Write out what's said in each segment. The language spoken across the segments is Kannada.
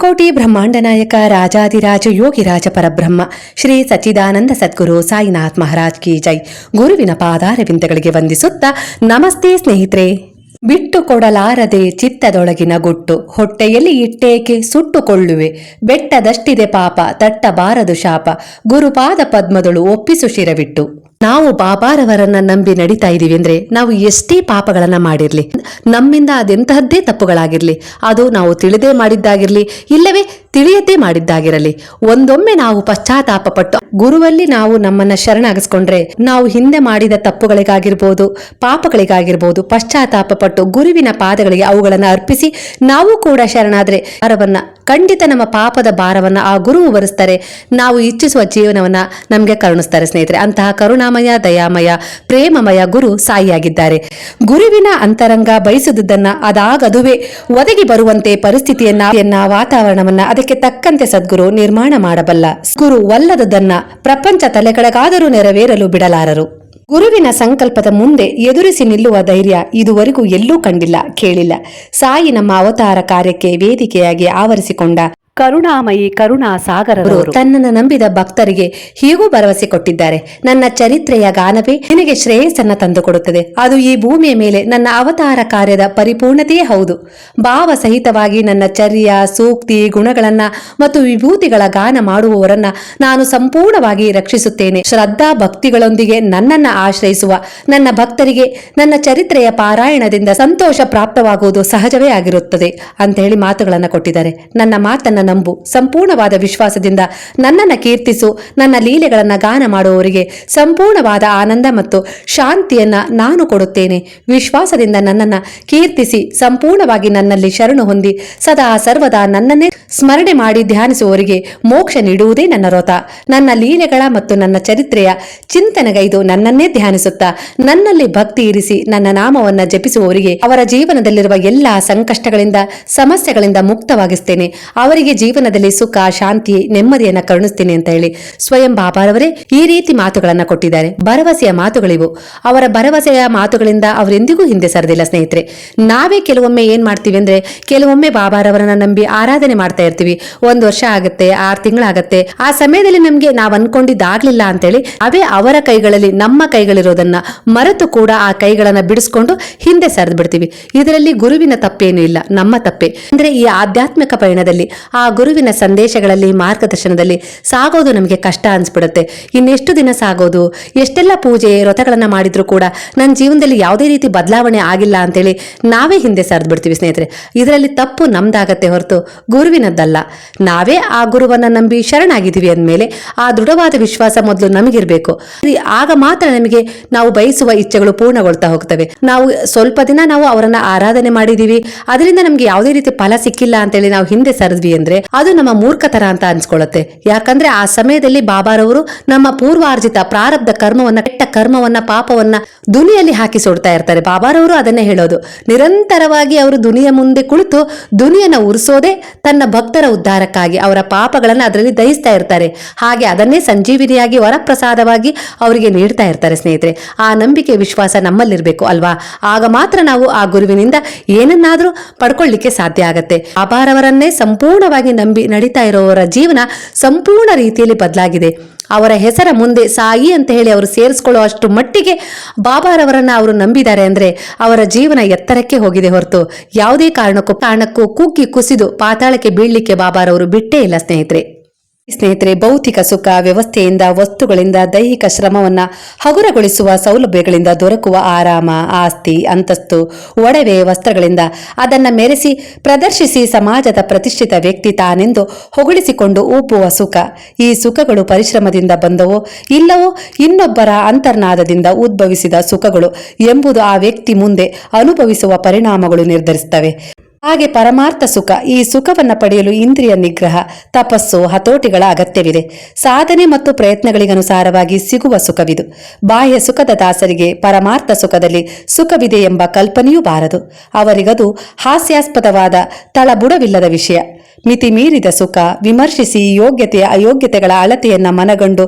ಅಖಿಲಕೋಟಿ ಬ್ರಹ್ಮಾಂಡ ನಾಯಕ ರಾಜಾದಿರಾಜ ಯೋಗಿರಾಜ ಪರಬ್ರಹ್ಮ, ಶ್ರೀ ಸಚ್ಚಿದಾನಂದ ಸದ್ಗುರು ಸಾಯಿನಾಥ್ ಮಹಾರಾಜ್ ಕಿ ಜೈ. ಗುರುವಿನ ಪಾದಾರವಿಂದಗಳಿಗೆ ವಂದಿಸುತ್ತಾ, ನಮಸ್ತೆ ಸ್ನೇಹಿತರೆ. ಬಿಟ್ಟು ಕೊಡಲಾರದೆ ಚಿತ್ತದೊಳಗಿನ ಗುಟ್ಟು, ಹೊಟ್ಟೆಯಲ್ಲಿ ಇಟ್ಟೇಕೆ ಸುಟ್ಟುಕೊಳ್ಳುವೆ. ಬೆಟ್ಟದಷ್ಟಿದೆ ಪಾಪ, ತಟ್ಟಬಾರದು ಶಾಪ. ಗುರುಪಾದ ಪದ್ಮದಳು ಒಪ್ಪಿಸು ಶಿರವಿಟ್ಟು. ನಾವು ಬಾಬಾರವರನ್ನ ನಂಬಿ ನಡೀತಾ ಇದೀವಿ ಅಂದ್ರೆ ನಾವು ಎಷ್ಟೇ ಪಾಪಗಳನ್ನ ಮಾಡಿರ್ಲಿ, ನಮ್ಮಿಂದ ಅದೆಂತಹದ್ದೇ ತಪ್ಪುಗಳಾಗಿರ್ಲಿ, ಅದು ನಾವು ತಿಳಿದೇ ಮಾಡಿದ್ದಾಗಿರ್ಲಿ, ಇಲ್ಲವೇ ತಿಳಿಯದೇ ಮಾಡಿದ್ದಾಗಿರಲಿ. ಒಂದೊಮ್ಮೆ ನಾವು ಪಶ್ಚಾತ್ತಾಪ ಪಟ್ಟು ಗುರುವಲ್ಲಿ ನಾವು ನಮ್ಮನ್ನ ಶರಣಾಗಿಸ್ಕೊಂಡ್ರೆ ನಾವು ಹಿಂದೆ ಮಾಡಿದ ತಪ್ಪುಗಳಿಗಾಗಿರ್ಬೋದು, ಪಾಪಗಳಿಗಾಗಿರ್ಬೋದು ಪಶ್ಚಾತ್ತಾಪ ಪಟ್ಟು ಗುರುವಿನ ಪಾದಗಳಿಗೆ ಅವುಗಳನ್ನು ಅರ್ಪಿಸಿ ನಾವು ಕೂಡ ಶರಣಾದ್ರೆ ಭಾರವನ್ನ ಖಂಡಿತ ನಮ್ಮ ಪಾಪದ ಭಾರವನ್ನ ಆ ಗುರುವು ಭರಿಸ್ತಾರೆ ನಾವು ಇಚ್ಛಿಸುವ ಜೀವನವನ್ನ ನಮಗೆ ಕರುಣಿಸ್ತಾರೆ ಸ್ನೇಹಿತರೆ. ಅಂತಹ ಕರುಣಾಮಯ, ದಯಾಮಯ, ಪ್ರೇಮಮಯ ಗುರು ಸಾಯಿಯಾಗಿದ್ದಾರೆ. ಗುರುವಿನ ಅಂತರಂಗ ಬಯಸುವುದನ್ನ ಅದಾಗದುವೆ ಒದಗಿ ಬರುವಂತೆ ಪರಿಸ್ಥಿತಿಯನ್ನ, ವಾತಾವರಣವನ್ನ ಅದಕ್ಕೆ ತಕ್ಕಂತೆ ಸದ್ಗುರು ನಿರ್ಮಾಣ ಮಾಡಬಲ್ಲ. ಗುರು ವಲ್ಲದದನ್ನ ಪ್ರಪಂಚ ತಲೆಕೆಳಗಾದರೂ ನೆರವೇರಲು ಬಿಡಲಾರರು. ಗುರುವಿನ ಸಂಕಲ್ಪದ ಮುಂದೆ ಎದುರಿಸಿ ನಿಲ್ಲುವ ಧೈರ್ಯ ಇದುವರೆಗೂ ಎಲ್ಲೂ ಕಂಡಿಲ್ಲ, ಕೇಳಿಲ್ಲ. ಸಾಯಿ ನಮ್ಮ ಅವತಾರ ಕಾರ್ಯಕ್ಕೆ ವೇದಿಕೆಯಾಗಿ ಆವರಿಸಿಕೊಂಡ ಕರುಣಾಮಯಿ ಕರುಣಾ ತನ್ನನ್ನು ನಂಬಿದ ಭಕ್ತರಿಗೆ ಹೀಗೂ ಭರವಸೆ ಕೊಟ್ಟಿದ್ದಾರೆ. ನನ್ನ ಚರಿತ್ರೆಯ ಗಾನವೇ ನಿನಗೆ ಶ್ರೇಯಸ್ಸನ್ನ ತಂದುಕೊಡುತ್ತದೆ. ಅದು ಈ ಭೂಮಿಯ ಮೇಲೆ ನನ್ನ ಅವತಾರ ಕಾರ್ಯದ ಪರಿಪೂರ್ಣತೆಯೇ ಹೌದು. ಭಾವ ಸಹಿತವಾಗಿ ನನ್ನ ಚರ್ಯ, ಸೂಕ್ತಿ, ಗುಣಗಳನ್ನ ಮತ್ತು ವಿಭೂತಿಗಳ ಗಾನ ಮಾಡುವವರನ್ನ ನಾನು ಸಂಪೂರ್ಣವಾಗಿ ರಕ್ಷಿಸುತ್ತೇನೆ. ಶ್ರದ್ಧಾ ಭಕ್ತಿಗಳೊಂದಿಗೆ ನನ್ನನ್ನ ಆಶ್ರಯಿಸುವ ನನ್ನ ಭಕ್ತರಿಗೆ ನನ್ನ ಚರಿತ್ರೆಯ ಪಾರಾಯಣದಿಂದ ಸಂತೋಷ ಪ್ರಾಪ್ತವಾಗುವುದು ಸಹಜವೇ ಆಗಿರುತ್ತದೆ. ಅಂತ ಹೇಳಿ ಮಾತುಗಳನ್ನು ಕೊಟ್ಟಿದ್ದಾರೆ. ನನ್ನ ಮಾತನ್ನ ನಂಬು. ಸಂಪೂರ್ಣವಾದ ವಿಶ್ವಾಸದಿಂದ ನನ್ನನ್ನು ಕೀರ್ತಿಸು, ನನ್ನ ಲೀಲೆಗಳನ್ನು ಗಾನ ಮಾಡುವವರಿಗೆ ಸಂಪೂರ್ಣವಾದ ಆನಂದ ಮತ್ತು ಶಾಂತಿಯನ್ನು ನಾನು ಕೊಡುತ್ತೇನೆ. ವಿಶ್ವಾಸದಿಂದ ನನ್ನನ್ನ ಕೀರ್ತಿಸಿ, ಸಂಪೂರ್ಣವಾಗಿ ನನ್ನಲ್ಲಿ ಶರಣು ಹೊಂದಿ, ಸದಾ ಸರ್ವದಾ ನನ್ನನ್ನೇ ಸ್ಮರಣೆ ಮಾಡಿ ಧ್ಯಾನಿಸುವವರಿಗೆ ಮೋಕ್ಷ ನೀಡುವುದೇ ನನ್ನ ವ್ರತ. ನನ್ನ ಲೀಲೆಗಳ ಮತ್ತು ನನ್ನ ಚರಿತ್ರೆಯ ಚಿಂತನೆಗೈದು ನನ್ನನ್ನೇ ಧ್ಯಾನಿಸುತ್ತಾ, ನನ್ನಲ್ಲಿ ಭಕ್ತಿ ಇರಿಸಿ ನನ್ನ ನಾಮವನ್ನು ಜಪಿಸುವವರಿಗೆ ಅವರ ಜೀವನದಲ್ಲಿರುವ ಎಲ್ಲಾ ಸಂಕಷ್ಟಗಳಿಂದ, ಸಮಸ್ಯೆಗಳಿಂದ ಮುಕ್ತವಾಗಿಸ್ತೇನೆ. ಅವರಿಗೆ ಜೀವನದಲ್ಲಿ ಸುಖ, ಶಾಂತಿ, ನೆಮ್ಮದಿಯನ್ನ ಕರುಣಿಸ್ತೀನಿ ಅಂತ ಹೇಳಿ ಸ್ವಯಂ ಬಾಬಾರವರೇ ಈ ರೀತಿ ಮಾತುಗಳನ್ನ ಕೊಟ್ಟಿದ್ದಾರೆ. ಭರವಸೆಯ ಮಾತುಗಳಿವು. ಅವರ ಭರವಸೆಯ ಮಾತುಗಳಿಂದ ಅವರೆಂದಿಗೂ ಹಿಂದೆ ಸರದಿಲ್ಲ ಸ್ನೇಹಿತರೆ. ನಾವೇ ಕೆಲವೊಮ್ಮೆ ಏನ್ ಮಾಡ್ತೀವಿ ಅಂದ್ರೆ ಕೆಲವೊಮ್ಮೆ ಬಾಬಾರವರನ್ನ ನಂಬಿ ಆರಾಧನೆ ಮಾಡ್ತಾ ಇರ್ತೀವಿ. ಒಂದು ವರ್ಷ ಆಗುತ್ತೆ, ಆರು ತಿಂಗಳಾಗತ್ತೆ ಆ ಸಮಯದಲ್ಲಿ ನಮ್ಗೆ ನಾವ್ ಅನ್ಕೊಂಡಿದ್ದಾಗ್ಲಿಲ್ಲ ಅಂತೇಳಿ ಅವೇ ಅವರ ಕೈಗಳಲ್ಲಿ, ನಮ್ಮ ಕೈಗಳಿರೋದನ್ನ ಮರೆತು ಕೂಡ ಆ ಕೈಗಳನ್ನ ಬಿಡಿಸ್ಕೊಂಡು ಹಿಂದೆ ಸರಿದು ಬಿಡ್ತೀವಿ. ಇದರಲ್ಲಿ ಗುರುವಿನ ತಪ್ಪೇನು ಇಲ್ಲ, ನಮ್ಮ ತಪ್ಪೆ. ಅಂದ್ರೆ ಈ ಆಧ್ಯಾತ್ಮಿಕ ಪಯಣದಲ್ಲಿ ಗುರುವಿನ ಸಂದೇಶಗಳಲ್ಲಿ, ಮಾರ್ಗದರ್ಶನದಲ್ಲಿ ಸಾಗೋದು ನಮಗೆ ಕಷ್ಟ ಅನ್ಸ್ಬಿಡುತ್ತೆ. ಇನ್ನೆಷ್ಟು ದಿನ ಸಾಗೋದು? ಎಷ್ಟೆಲ್ಲ ಪೂಜೆ, ವ್ರತಗಳನ್ನ ಮಾಡಿದ್ರು ಕೂಡ ನನ್ನ ಜೀವನದಲ್ಲಿ ಯಾವುದೇ ರೀತಿ ಬದಲಾವಣೆ ಆಗಿಲ್ಲ ಅಂತೇಳಿ ನಾವೇ ಹಿಂದೆ ಸರಿದು ಬಿಡ್ತೀವಿ ಸ್ನೇಹಿತರೆ. ಇದರಲ್ಲಿ ತಪ್ಪು ನಮ್ದಾಗತ್ತೆ ಹೊರತು ಗುರುವಿನದ್ದಲ್ಲ. ನಾವೇ ಆ ಗುರುವನ್ನ ನಂಬಿ ಶರಣಾಗಿದ್ದೀವಿ ಅಂದಮೇಲೆ ಆ ದೃಢವಾದ ವಿಶ್ವಾಸ ಮೊದಲು ನಮಗಿರ್ಬೇಕು. ಆಗ ಮಾತ್ರ ನಮಗೆ ನಾವು ಬಯಸುವ ಇಚ್ಛೆಗಳು ಪೂರ್ಣಗೊಳ್ತಾ ಹೋಗ್ತವೆ. ನಾವು ಸ್ವಲ್ಪ ದಿನ ನಾವು ಅವರನ್ನ ಆರಾಧನೆ ಮಾಡಿದೀವಿ ಅದರಿಂದ ನಮಗೆ ಯಾವುದೇ ರೀತಿ ಫಲ ಸಿಕ್ಕಿಲ್ಲ ಅಂತೇಳಿ ನಾವು ಹಿಂದೆ ಸರಿದ್ವಿ ಅಂದ್ರೆ ಅದು ನಮ್ಮ ಮೂರ್ಖತನ ಅಂತ ಅನ್ಸ್ಕೊಳ್ಳುತ್ತೆ. ಯಾಕಂದ್ರೆ ಆ ಸಮಯದಲ್ಲಿ ಬಾಬಾರವರು ನಮ್ಮ ಪೂರ್ವಾರ್ಜಿತ ಪ್ರಾರಬ್ಧ ಕರ್ಮವನ್ನ, ಕೆಟ್ಟ ಕರ್ಮವನ್ನ, ಪಾಪವನ್ನ ದುನಿಯಲ್ಲಿ ಹಾಕಿ ಸುಡ್ತಾ ಇರ್ತಾರೆ. ಬಾಬಾರವರು ಅದನ್ನೇ ಹೇಳೋದು. ನಿರಂತರವಾಗಿ ಅವರು ದುನಿಯ ಮುಂದೆ ಕುಳಿತು ದುನಿಯನ್ನ ಉರಿಸೋದೇ ತನ್ನ ಭಕ್ತರ ಉದ್ಧಾರಕ್ಕಾಗಿ ಅವರ ಪಾಪಗಳನ್ನ ಅದರಲ್ಲಿ ದಹಿಸ್ತಾ ಇರ್ತಾರೆ. ಹಾಗೆ ಅದನ್ನೇ ಸಂಜೀವಿನಿಯಾಗಿ, ವರಪ್ರಸಾದವಾಗಿ ಅವರಿಗೆ ನೀಡ್ತಾ ಇರ್ತಾರೆ ಸ್ನೇಹಿತರೆ. ಆ ನಂಬಿಕೆ ವಿಶ್ವಾಸ ನಮ್ಮಲ್ಲಿರ್ಬೇಕು ಅಲ್ವಾ? ಆಗ ಮಾತ್ರ ನಾವು ಆ ಗುರುವಿನಿಂದ ಏನನ್ನಾದ್ರೂ ಪಡ್ಕೊಳ್ಳಿಕ್ಕೆ ಸಾಧ್ಯ ಆಗತ್ತೆ. ಬಾಬಾರವರನ್ನೇ ಸಂಪೂರ್ಣವಾಗಿ ನಂಬಿ ನಡೀತಾ ಇರೋವರ ಜೀವನ ಸಂಪೂರ್ಣ ರೀತಿಯಲ್ಲಿ ಬದಲಾಗಿದೆ. ಅವರ ಹೆಸರ ಮುಂದೆ ಸಾಯಿ ಅಂತ ಹೇಳಿ ಅವರು ಸೇರಿಸ್ಕೊಳ್ಳೋ ಅಷ್ಟು ಮಟ್ಟಿಗೆ ಬಾಬಾರವರನ್ನ ಅವರು ನಂಬಿದ್ದಾರೆ ಅಂದ್ರೆ ಅವರ ಜೀವನ ಎತ್ತರಕ್ಕೆ ಹೋಗಿದೆ ಹೊರತು. ಯಾವುದೇ ಕಾರಣಕ್ಕೂ ಕಾರಣಕ್ಕೂ ಕುಗ್ಗಿ ಕುಸಿದು ಪಾತಾಳಕ್ಕೆ ಬೀಳ್ಲಿಕ್ಕೆ ಬಾಬಾರವರು ಬಿಟ್ಟೇ ಇಲ್ಲ ಸ್ನೇಹಿತರೆ. ಸ್ನೇಹಿತರೆ, ಭೌತಿಕ ಸುಖ, ವ್ಯವಸ್ಥೆಯಿಂದ, ವಸ್ತುಗಳಿಂದ, ದೈಹಿಕ ಶ್ರಮವನ್ನ ಹಗುರಗೊಳಿಸುವ ಸೌಲಭ್ಯಗಳಿಂದ ದೊರಕುವ ಆರಾಮ, ಆಸ್ತಿ, ಅಂತಸ್ತು, ಒಡವೆ, ವಸ್ತ್ರಗಳಿಂದ ಅದನ್ನ ಮೆರೆಸಿ ಪ್ರದರ್ಶಿಸಿ ಸಮಾಜದ ಪ್ರತಿಷ್ಠಿತ ವ್ಯಕ್ತಿ ತಾನೆಂದು ಹೊಗಳಿಸಿಕೊಂಡು ಊಪುವ ಸುಖ. ಈ ಸುಖಗಳು ಪರಿಶ್ರಮದಿಂದ ಬಂದವೋ, ಇಲ್ಲವೋ, ಇನ್ನೊಬ್ಬರ ಅಂತರ್ನಾದದಿಂದ ಉದ್ಭವಿಸಿದ ಸುಖಗಳು ಎಂಬುದು ಆ ವ್ಯಕ್ತಿ ಮುಂದೆ ಅನುಭವಿಸುವ ಪರಿಣಾಮಗಳು ನಿರ್ಧರಿಸುತ್ತವೆ. ಹಾಗೆ ಪರಮಾರ್ಥ ಸುಖ, ಈ ಸುಖವನ್ನು ಪಡೆಯಲು ಇಂದ್ರಿಯ ನಿಗ್ರಹ, ತಪಸ್ಸು, ಹತೋಟಿಗಳ ಅಗತ್ಯವಿದೆ. ಸಾಧನೆ ಮತ್ತು ಪ್ರಯತ್ನಗಳಿಗನುಸಾರವಾಗಿ ಸಿಗುವ ಸುಖವಿದು. ಬಾಹ್ಯ ಸುಖದ ದಾಸರಿಗೆ ಪರಮಾರ್ಥ ಸುಖದಲ್ಲಿ ಸುಖವಿದೆ ಎಂಬ ಕಲ್ಪನೆಯೂ ಬಾರದು. ಅವರಿಗದು ಹಾಸ್ಯಾಸ್ಪದವಾದ ತಳಬುಡವಿಲ್ಲದ ವಿಷಯ. ಮಿತಿ ಮೀರಿದ ಸುಖ, ವಿಮರ್ಶಿಸಿ ಯೋಗ್ಯತೆಯ ಅಯೋಗ್ಯತೆಗಳ ಅಳತೆಯನ್ನ ಮನಗಂಡು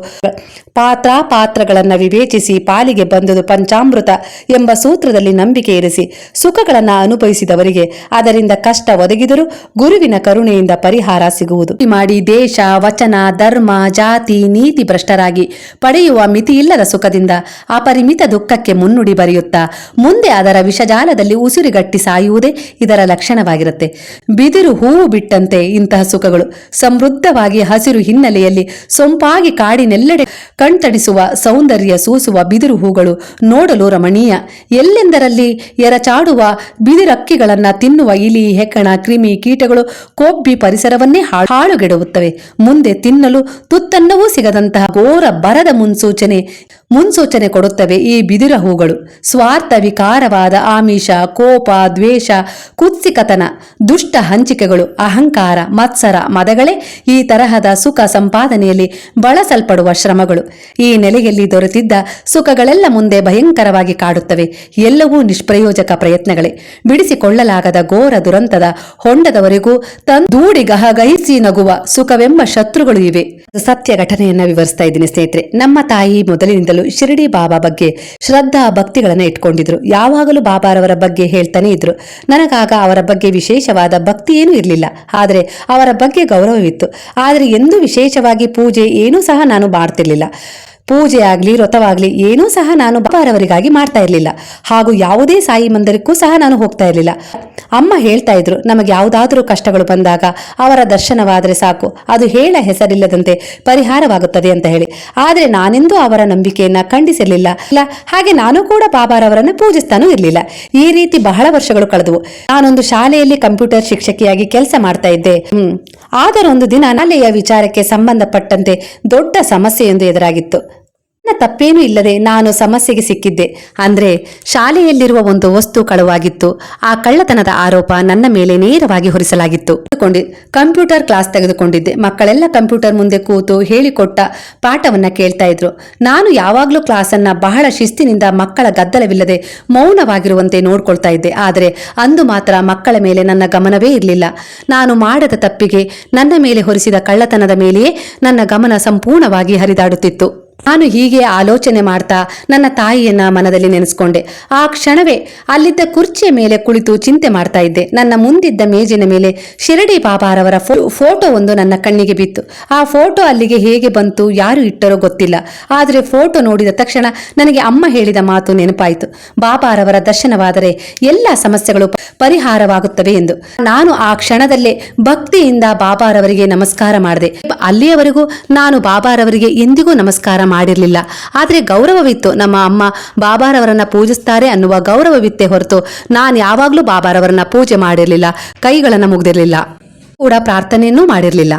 ಪಾತ್ರ ಪಾತ್ರಗಳನ್ನ ವಿವೇಚಿಸಿ ಪಾಲಿಗೆ ಬಂದುದು ಪಂಚಾಮೃತ ಎಂಬ ಸೂತ್ರದಲ್ಲಿ ನಂಬಿಕೆ ಇರಿಸಿ ಸುಖಗಳನ್ನ ಅನುಭವಿಸಿದವರಿಗೆ ಅದರಿಂದ ಕಷ್ಟ ಒದಗಿದರೂ ಗುರುವಿನ ಕರುಣೆಯಿಂದ ಪರಿಹಾರ ಸಿಗುವುದು. ಮಾಡಿ ದೇಶ, ವಚನ, ಧರ್ಮ, ಜಾತಿ, ನೀತಿ ಭ್ರಷ್ಟರಾಗಿ ಪಡೆಯುವ ಮಿತಿಯಿಲ್ಲದ ಸುಖದಿಂದ ಅಪರಿಮಿತ ದುಃಖಕ್ಕೆ ಮುನ್ನುಡಿ ಬರೆಯುತ್ತಾ ಮುಂದೆ ಅದರ ವಿಷಜಾಲದಲ್ಲಿ ಉಸಿರುಗಟ್ಟಿ ಸಾಯುವುದೇ ಇದರ ಲಕ್ಷಣವಾಗಿರುತ್ತೆ. ಬಿದಿರು ಹೂವು ಬಿಟ್ಟಂತೆ ಇಂತಹ ಸುಖಗಳು. ಸಮೃದ್ಧವಾಗಿ ಹಸಿರು ಹಿನ್ನೆಲೆಯಲ್ಲಿ ಸೊಂಪಾಗಿ ಕಾಡಿನೆಲ್ಲೆಡೆ ಕಣ್ತಡಿಸುವ ಸೌಂದರ್ಯ ಸೂಸುವ ಬಿದಿರು ಹೂಗಳು ನೋಡಲು ರಮಣೀಯ. ಎಲ್ಲೆಂದರಲ್ಲಿ ಎರಚಾಡುವ ಬಿದಿರಕ್ಕಿಗಳನ್ನ ತಿನ್ನುವ ಇಲಿ, ಹೆಕ್ಕಣ, ಕ್ರಿಮಿ ಕೀಟಗಳು ಕೊಬ್ಬಿ ಪರಿಸರವನ್ನೇ ಹಾಳುಗೆಡವುತ್ತವೆ ಹಾಳುಗೆಡುತ್ತವೆ. ಮುಂದೆ ತಿನ್ನಲು ತುತ್ತನ್ನವೂ ಸಿಗದಂತಹ ಘೋರ ಬರದ ಮುನ್ಸೂಚನೆ ಮುನ್ಸೂಚನೆ ಕೊಡುತ್ತವೆ ಈ ಬಿದಿರ ಹೂಗಳು. ಸ್ವಾರ್ಥ, ವಿಕಾರವಾದ, ಆಮಿಷ, ಕೋಪ, ದ್ವೇಷ, ಕುತ್ಸಿಕತನ, ದುಷ್ಟ ಹಂಚಿಕೆಗಳು, ಅಹಂಕಾರ, ಮತ್ಸರ, ಮದಗಳೇ ಈ ತರಹದ ಸುಖ ಸಂಪಾದನೆಯಲ್ಲಿ ಬಳಸಲ್ಪಡುವ ಶ್ರಮಗಳು. ಈ ನೆಲೆಯಲ್ಲಿ ದೊರೆತಿದ್ದ ಸುಖಗಳೆಲ್ಲ ಮುಂದೆ ಭಯಂಕರವಾಗಿ ಕಾಡುತ್ತವೆ. ಎಲ್ಲವೂ ನಿಷ್ಪ್ರಯೋಜಕ ಪ್ರಯತ್ನಗಳೇ. ಬಿಡಿಸಿಕೊಳ್ಳಲಾಗದ ಘೋರ ದುರಂತದ ಹೊಂಡದವರೆಗೂ ತಂದೂಡಿ ದೂಡಿ ಗಹಗಹಿಸಿ ನಗುವ ಸುಖವೆಂಬ ಶತ್ರುಗಳು ಇವೆ. ಸತ್ಯ ಘಟನೆಯನ್ನ ವಿವರಿಸ್ತಾ ಇದ್ದೀನಿ ಸ್ನೇಹಿತರೆ. ನಮ್ಮ ತಾಯಿ ಮೊದಲಿನಿಂದಲೂ ಶಿರಡಿ ಬಾಬಾ ಬಗ್ಗೆ ಶ್ರದ್ಧಾ ಭಕ್ತಿಗಳನ್ನು ಇಟ್ಕೊಂಡಿದ್ರು. ಯಾವಾಗಲೂ ಬಾಬಾರವರ ಬಗ್ಗೆ ಹೇಳ್ತಾನೆ ಇದ್ರು. ನನಗಾಗ ಅವರ ಬಗ್ಗೆ ವಿಶೇಷವಾದ ಭಕ್ತಿ ಏನೂ ಇರಲಿಲ್ಲ. ಆದರೆ ಅವರ ಬಗ್ಗೆ ಗೌರವವಿತ್ತು. ಆದರೆ ಎಂದೂ ವಿಶೇಷವಾಗಿ ಪೂಜೆ ಏನೂ ಸಹ ನಾನು ಮಾಡ್ತಿರ್ಲಿಲ್ಲ. ಪೂಜೆ ಆಗ್ಲಿ, ವ್ರತವಾಗ್ಲಿ, ಏನೂ ಸಹ ನಾನು ಬಾರವರಿಗಾಗಿ ಮಾಡ್ತಾ ಇರಲಿಲ್ಲ. ಹಾಗೂ ಯಾವುದೇ ಸಾಯಿ ಮಂದಿರಕ್ಕೂ ಸಹ ನಾನು ಹೋಗ್ತಾ ಇರಲಿಲ್ಲ. ಅಮ್ಮ ಹೇಳ್ತಾ ಇದ್ರು, ನಮಗೆ ಯಾವುದಾದರೂ ಕಷ್ಟಗಳು ಬಂದಾಗ ಅವರ ದರ್ಶನವಾದರೆ ಸಾಕು. ಅದು ಹೇಳ ಹೆಸರಿಲ್ಲದಂತೆ ಪರಿಹಾರವಾಗುತ್ತದೆ ಅಂತ ಹೇಳಿ. ಆದರೆ ನಾನೆಂದೂ ಅವರ ನಂಬಿಕೆಯನ್ನ ಖಂಡಿಸಿರ್ಲಿಲ್ಲ. ಹಾಗೆ ನಾನು ಕೂಡ ಬಾಬಾರವರನ್ನು ಪೂಜಿಸ್ತಾನೂ ಇರಲಿಲ್ಲ. ಈ ರೀತಿ ಬಹಳ ವರ್ಷಗಳು ಕಳೆದವು. ನಾನೊಂದು ಶಾಲೆಯಲ್ಲಿ ಕಂಪ್ಯೂಟರ್ ಶಿಕ್ಷಕಿಯಾಗಿ ಕೆಲಸ ಮಾಡ್ತಾ ಇದ್ದೆ. ಆದರೊಂದು ದಿನ ಶಾಲೆಯ ವಿಚಾರಕ್ಕೆ ಸಂಬಂಧಪಟ್ಟಂತೆ ದೊಡ್ಡ ಸಮಸ್ಯೆಯೊಂದು ಎದುರಾಗಿತ್ತು. ನನ್ನ ತಪ್ಪೇನೂ ಇಲ್ಲದೆ ನಾನು ಸಮಸ್ಯೆಗೆ ಸಿಕ್ಕಿದ್ದೆ. ಅಂದ್ರೆ ಶಾಲೆಯಲ್ಲಿರುವ ಒಂದು ವಸ್ತು ಕಳುವಾಗಿತ್ತು. ಆ ಕಳ್ಳತನದ ಆರೋಪ ನನ್ನ ಮೇಲೆ ನೇರವಾಗಿ ಹೊರಿಸಲಾಗಿತ್ತು. Computer class ತೆಗೆದುಕೊಂಡಿದ್ದೆ. ಮಕ್ಕಳೆಲ್ಲ ಕಂಪ್ಯೂಟರ್ ಮುಂದೆ ಕೂತು ಹೇಳಿಕೊಟ್ಟ ಪಾಠವನ್ನ ಕೇಳ್ತಾ ಇದ್ರು. ನಾನು ಯಾವಾಗಲೂ ಕ್ಲಾಸನ್ನ ಬಹಳ ಶಿಸ್ತಿನಿಂದ ಮಕ್ಕಳ ಗದ್ದಲವಿಲ್ಲದೆ ಮೌನವಾಗಿರುವಂತೆ ನೋಡ್ಕೊಳ್ತಾ ಇದ್ದೆ. ಆದರೆ ಅಂದು ಮಾತ್ರ ಮಕ್ಕಳ ಮೇಲೆ ನನ್ನ ಗಮನವೇ ಇರಲಿಲ್ಲ. ನಾನು ಮಾಡದ ತಪ್ಪಿಗೆ ನನ್ನ ಮೇಲೆ ಹೊರಿಸಿದ ಕಳ್ಳತನದ ಮೇಲೆಯೇ ನನ್ನ ಗಮನ ಸಂಪೂರ್ಣವಾಗಿ ಹರಿದಾಡುತ್ತಿತ್ತು. ನಾನು ಹೀಗೆ ಆಲೋಚನೆ ಮಾಡ್ತಾ ನನ್ನ ತಾಯಿಯನ್ನ ಮನದಲ್ಲಿ ನೆನೆಸ್ಕೊಂಡೆ. ಆ ಕ್ಷಣವೇ ಅಲ್ಲಿದ್ದ ಕುರ್ಚಿಯ ಮೇಲೆ ಕುಳಿತು ಚಿಂತೆ ಮಾಡ್ತಾ ಇದ್ದೆ. ನನ್ನ ಮುಂದಿದ್ದ ಮೇಜಿನ ಮೇಲೆ ಶಿರಡಿ ಬಾಬಾರವರ ಫೋಟೋ ಒಂದು ನನ್ನ ಕಣ್ಣಿಗೆ ಬಿತ್ತು. ಆ ಫೋಟೋ ಅಲ್ಲಿಗೆ ಹೇಗೆ ಬಂತು, ಯಾರು ಇಟ್ಟರೋ ಗೊತ್ತಿಲ್ಲ. ಆದರೆ ಫೋಟೋ ನೋಡಿದ ತಕ್ಷಣ ನನಗೆ ಅಮ್ಮ ಹೇಳಿದ ಮಾತು ನೆನಪಾಯಿತು. ಬಾಬಾರವರ ದರ್ಶನವಾದರೆ ಎಲ್ಲ ಸಮಸ್ಯೆಗಳು ಪರಿಹಾರವಾಗುತ್ತವೆ ಎಂದು. ನಾನು ಆ ಕ್ಷಣದಲ್ಲೇ ಭಕ್ತಿಯಿಂದ ಬಾಬಾರವರಿಗೆ ನಮಸ್ಕಾರ ಮಾಡಿದೆ. ಅಲ್ಲಿಯವರೆಗೂ ನಾನು ಬಾಬಾರವರಿಗೆ ಎಂದಿಗೂ ನಮಸ್ಕಾರ ಮಾಡಿರಲಿಲ್ಲ. ಆದರೆ ಗೌರವವಿತ್ತು. ನಮ್ಮ ಅಮ್ಮ ಬಾಬಾರವರನ್ನ ಪೂಜಿಸ್ತಾರೆ ಅನ್ನುವ ಗೌರವವಿತ್ತೇ ಹೊರತು ನಾನು ಯಾವಾಗಲೂ ಬಾಬಾರವರನ್ನ ಪೂಜೆ ಮಾಡಿರಲಿಲ್ಲ. ಕೈಗಳನ್ನು ಮುಗ್ದಿರಲಿಲ್ಲ. ಕೂಡ ಪ್ರಾರ್ಥನೆಯನ್ನೂ ಮಾಡಿರಲಿಲ್ಲ.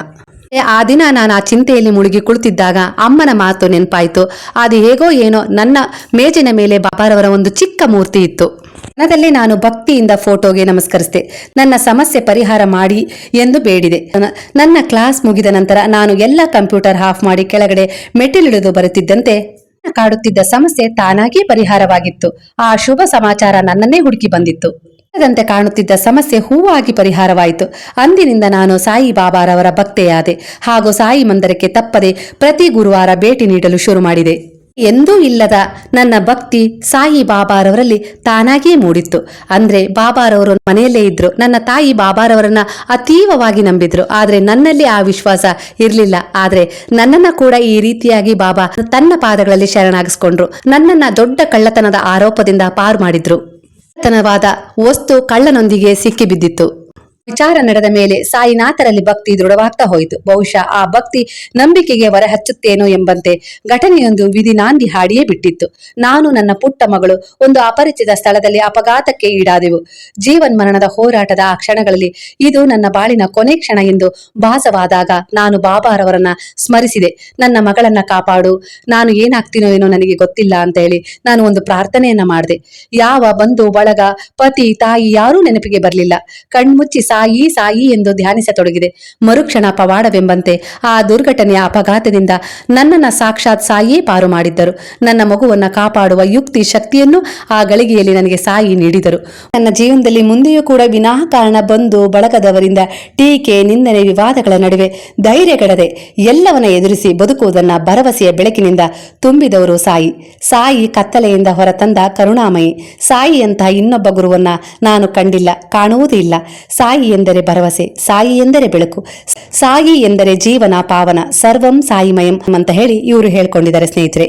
ಆ ದಿನ ನಾನು ಆ ಚಿಂತೆಯಲ್ಲಿ ಮುಳುಗಿ ಕುಳಿತಿದ್ದಾಗ ಅಮ್ಮನ ಮಾತು ನೆನಪಾಯಿತು. ಅದು ಹೇಗೋ ಏನೋ ನನ್ನ ಮೇಜಿನ ಮೇಲೆ ಬಾಬಾರವರ ಒಂದು ಚಿಕ್ಕ ಮೂರ್ತಿ ಇತ್ತು. ಮನದಲ್ಲಿ ನಾನು ಭಕ್ತಿಯಿಂದ ಫೋಟೋಗೆ ನಮಸ್ಕರಿಸಿದೆ. ನನ್ನ ಸಮಸ್ಯೆ ಪರಿಹಾರ ಮಾಡಿ ಎಂದು ಬೇಡಿದೆ. ನನ್ನ- ನನ್ನ ಕ್ಲಾಸ್ ಮುಗಿದ ನಂತರ ನಾನು ಎಲ್ಲ ಕಂಪ್ಯೂಟರ್ ಆಫ್ ಮಾಡಿ ಕೆಳಗಡೆ ಮೆಟ್ಟಿಲಿಳಿದು ಬರುತ್ತಿದ್ದಂತೆ ಕಾಡುತ್ತಿದ್ದ ಸಮಸ್ಯೆ ತಾನಾಗೇ ಪರಿಹಾರವಾಗಿತ್ತು. ಆ ಶುಭ ಸಮಾಚಾರ ನನ್ನನ್ನೇ ಹುಡುಕಿ ಬಂದಿತ್ತು. ದಂತೆ ಕಾಣುತ್ತಿದ್ದ ಸಮಸ್ಯೆ ಹೂವಾಗಿ ಪರಿಹಾರವಾಯಿತು. ಅಂದಿನಿಂದ ನಾನು ಸಾಯಿ ಬಾಬಾರವರ ಭಕ್ತೆಯಾದೆ. ಹಾಗೂ ಸಾಯಿ ಮಂದಿರಕ್ಕೆ ತಪ್ಪದೆ ಪ್ರತಿ ಗುರುವಾರ ಭೇಟಿ ನೀಡಲು ಶುರು ಮಾಡಿದೆ. ಎಂದೂ ಇಲ್ಲದ ನನ್ನ ಭಕ್ತಿ ಸಾಯಿ ಬಾಬಾರವರಲ್ಲಿ ತಾನಾಗಿಯೇ ಮೂಡಿತ್ತು. ಅಂದ್ರೆ ಬಾಬಾರವರು ಮನೆಯಲ್ಲೇ ಇದ್ರು, ನನ್ನ ತಾಯಿ ಬಾಬಾರವರನ್ನ ಅತೀವವಾಗಿ ನಂಬಿದ್ರು. ಆದ್ರೆ ನನ್ನಲ್ಲಿ ಆ ವಿಶ್ವಾಸ ಇರಲಿಲ್ಲ. ಆದ್ರೆ ನನ್ನನ್ನ ಕೂಡ ಈ ರೀತಿಯಾಗಿ ಬಾಬಾ ತನ್ನ ಪಾದಗಳಲ್ಲಿ ಶರಣಾಗಿಸ್ಕೊಂಡ್ರು. ನನ್ನನ್ನ ದೊಡ್ಡ ಕಳ್ಳತನದ ಆರೋಪದಿಂದ ಪಾರು ಮಾಡಿದ್ರು. ತನವಾದ ವಸ್ತು ಕಳ್ಳನೊಂದಿಗೆ ಸಿಕ್ಕಿಬಿದ್ದಿತ್ತು. ವಿಚಾರ ನಡೆದ ಮೇಲೆ ಸಾಯಿನಾಥರಲ್ಲಿ ಭಕ್ತಿ ದೃಢವಾಗ್ತಾ ಹೋಯಿತು. ಬಹುಶಃ ಆ ಭಕ್ತಿ ನಂಬಿಕೆಗೆ ಹೊರ ಹಚ್ಚುತ್ತೇನೋ ಎಂಬಂತೆ ಘಟನೆಯೊಂದು ವಿಧಿ ನಾಂದಿ ಹಾಡಿಯೇ ಬಿಟ್ಟಿತ್ತು. ನಾನು ನನ್ನ ಪುಟ್ಟ ಮಗಳು ಒಂದು ಅಪರಿಚಿತ ಸ್ಥಳದಲ್ಲಿ ಅಪಘಾತಕ್ಕೆ ಈಡಾದೆವು. ಜೀವನ್ ಮರಣದ ಹೋರಾಟದ ಆ ಕ್ಷಣಗಳಲ್ಲಿ ಇದು ನನ್ನ ಬಾಳಿನ ಕೊನೆ ಕ್ಷಣ ಎಂದು ಭಾಸವಾದಾಗ ನಾನು ಬಾಬಾರವರನ್ನ ಸ್ಮರಿಸಿದೆ. ನನ್ನ ಮಗಳನ್ನ ಕಾಪಾಡು. ನಾನು ಏನಾಗ್ತೀನೋ ಏನೋ ನನಗೆ ಗೊತ್ತಿಲ್ಲ ಅಂತ ಹೇಳಿ ನಾನು ಒಂದು ಪ್ರಾರ್ಥನೆಯನ್ನ ಮಾಡಿದೆ. ಯಾವ ಬಂಧು ಬಳಗ ಪತಿ ತಾಯಿ ಯಾರೂ ನೆನಪಿಗೆ ಬರಲಿಲ್ಲ. ಕಣ್ಮುಚ್ಚಿ ಸಾಯಿ ಸಾಯಿ ಎಂದು ಧ್ಯಾನಿಸತೊಡಗಿದೆ. ಮರುಕ್ಷಣ ಪವಾಡವೆಂಬಂತೆ ಆ ದುರ್ಘಟನೆಯ ಅಪಘಾತದಿಂದ ನನ್ನನ್ನ ಸಾಕ್ಷಾತ್ ಸಾಯಿಯೇ ಪಾರು ಮಾಡಿದ್ದರು. ನನ್ನ ಮಗುವನ್ನ ಕಾಪಾಡುವ ಯುಕ್ತಿ, ಶಕ್ತಿಯನ್ನು ಆ ಗಳಿಗೆಯಲ್ಲಿ ನನಗೆ ಸಾಯಿ ನೀಡಿದರು. ನನ್ನ ಜೀವನದಲ್ಲಿ ಮುಂದೆಯೂ ಕೂಡ ವಿನಾಕಾರಣ ಬಂದು ಬಳಗದವರಿಂದ ಟೀಕೆ, ನಿಂದನೆ, ವಿವಾದಗಳ ನಡುವೆ ಧೈರ್ಯಗೆಡದೆ ಎಲ್ಲವನ್ನ ಎದುರಿಸಿ ಬದುಕುವುದನ್ನ ಭರವಸೆಯ ಬೆಳಕಿನಿಂದ ತುಂಬಿದವರು ಸಾಯಿ. ಸಾಯಿ ಕತ್ತಲೆಯಿಂದ ಹೊರತಂದ ಕರುಣಾಮಯಿ. ಸಾಯಿಯಂತಹ ಇನ್ನೊಬ್ಬ ಗುರುವನ್ನ ನಾನು ಕಂಡಿಲ್ಲ, ಕಾಣುವುದೂ ಇಲ್ಲ. ಸಾಯಿ ಎಂದರೆ ಭರವಸೆ, ಸಾಯಿ ಎಂದರೆ ಬೆಳಕು, ಸಾಯಿ ಎಂದರೆ ಜೀವನ, ಪಾವನ, ಸರ್ವಂ ಸಾಯಿಮಯಂ ಅಂತ ಹೇಳಿ ಇವರು ಹೇಳ್ಕೊಂಡಿದ್ದಾರೆ ಸ್ನೇಹಿತರೆ.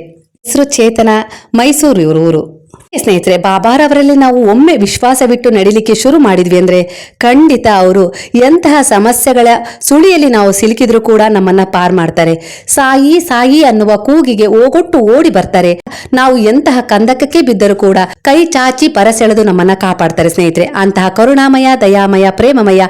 ಹೆಸರು ಚೇತನ, ಮೈಸೂರು ಇವರು ಊರು. ಸ್ನೇಹಿತರೆ ಬಾಬಾರವರಲ್ಲಿ ನಾವು ಒಮ್ಮೆ ವಿಶ್ವಾಸವಿಟ್ಟು ನಡಿಲಿಕ್ಕೆ ಶುರು ಮಾಡಿದ್ವಿ ಅಂದ್ರೆ ಖಂಡಿತ ಅವರು ಎಂತಹ ಸಮಸ್ಯೆಗಳ ಸುಳಿಯಲ್ಲಿ ನಾವು ಸಿಲುಕಿದ್ರು ಕೂಡ ನಮ್ಮನ್ನ ಪಾರ್ ಮಾಡ್ತಾರೆ. ಸಾಯಿ ಸಾಯಿ ಅನ್ನುವ ಕೂಗಿಗೆ ಓಗೊಟ್ಟು ಓಡಿ ಬರ್ತಾರೆ. ನಾವು ಎಂತಹ ಕಂದಕಕ್ಕೆ ಬಿದ್ದರೂ ಕೂಡ ಕೈ ಚಾಚಿ ಪರಸೆಳೆದು ನಮ್ಮನ್ನ ಕಾಪಾಡ್ತಾರೆ ಸ್ನೇಹಿತರೆ. ಅಂತಹ ಕರುಣಾಮಯ, ದಯಾಮಯ, ಪ್ರೇಮಮಯ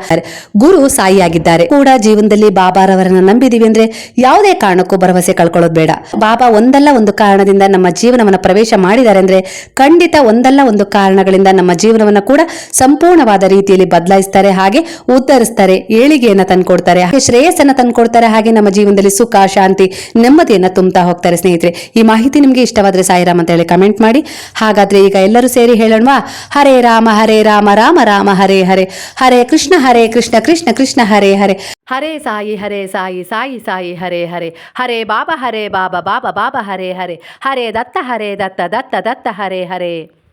ಗುರು ಸಾಯಿಯಾಗಿದ್ದಾರೆ. ಕೂಡ ಜೀವನದಲ್ಲಿ ಬಾಬಾರವರನ್ನ ನಂಬಿದೀವಿ ಅಂದ್ರೆ ಯಾವುದೇ ಕಾರಣಕ್ಕೂ ಭರವಸೆ ಕಳ್ಕೊಳ್ಳೋದು ಬೇಡ. ಬಾಬಾ ಒಂದಲ್ಲ ಒಂದು ಕಾರಣದಿಂದ ನಮ್ಮ ಜೀವನವನ್ನ ಪ್ರವೇಶ ಮಾಡಿದ್ದಾರೆ ಅಂದ್ರೆ ಖಂಡಿತ ಒಂದಲ್ಲ ಒಂದು ಕಾರಣಗಳಿಂದ ನಮ್ಮ ಜೀವನವನ್ನ ಕೂಡ ಸಂಪೂರ್ಣವಾದ ರೀತಿಯಲ್ಲಿ ಬದಲಾಯಿಸ್ತಾರೆ ಹಾಗೆ ಉದ್ಧರಿಸ್ತಾರೆ ಏಳಿಗೆಯನ್ನ ತಂದ್ಕೊಡ್ತಾರೆ, ಹಾಗೆ ಶ್ರೇಯಸ್ಸನ್ನ ತಂದ್ಕೊಡ್ತಾರೆ, ಹಾಗೆ ನಮ್ಮ ಜೀವನದಲ್ಲಿ ಸುಖ, ಶಾಂತಿ, ನೆಮ್ಮದಿಯನ್ನ ತುಂಬುತ್ತಾ ಹೋಗ್ತಾರೆ ಸ್ನೇಹಿತರೆ. ಈ ಮಾಹಿತಿ ನಿಮಗೆ ಇಷ್ಟವಾದ್ರೆ ಸಾಯಿರಾಮ್ ಅಂತ ಹೇಳಿ ಕಮೆಂಟ್ ಮಾಡಿ. ಹಾಗಾದ್ರೆ ಈಗ ಎಲ್ಲರೂ ಸೇರಿ ಹೇಳೋಣವಾ? ಹರೇ ರಾಮ ಹರೇ ರಾಮ ರಾಮ ರಾಮ, ಹರೇ ಹರೇ. ಹರೇ ಕೃಷ್ಣ ಹರೇ ಕೃಷ್ಣ ಕೃಷ್ಣ ಕೃಷ್ಣ, ಹರೇ ಹರೇ. ಹರೇ ಸಾಯಿ ಹರೇ ಸಾಯಿ ಸಾಯಿ ಸಾಯಿ, ಹರೇ ಹರೇ. ಹರೇ ಬಾಬಾ ಹರೇ ಬಾಬಾ ಬಾಬಾ ಬಾಬಾ, ಹರೇ ಹರೇ. ಹರೇ ದತ್ತ ಹರೇ ದತ್ತ ದತ್ತ ದತ್ತ, ಹರೇ ಹರೇ. entre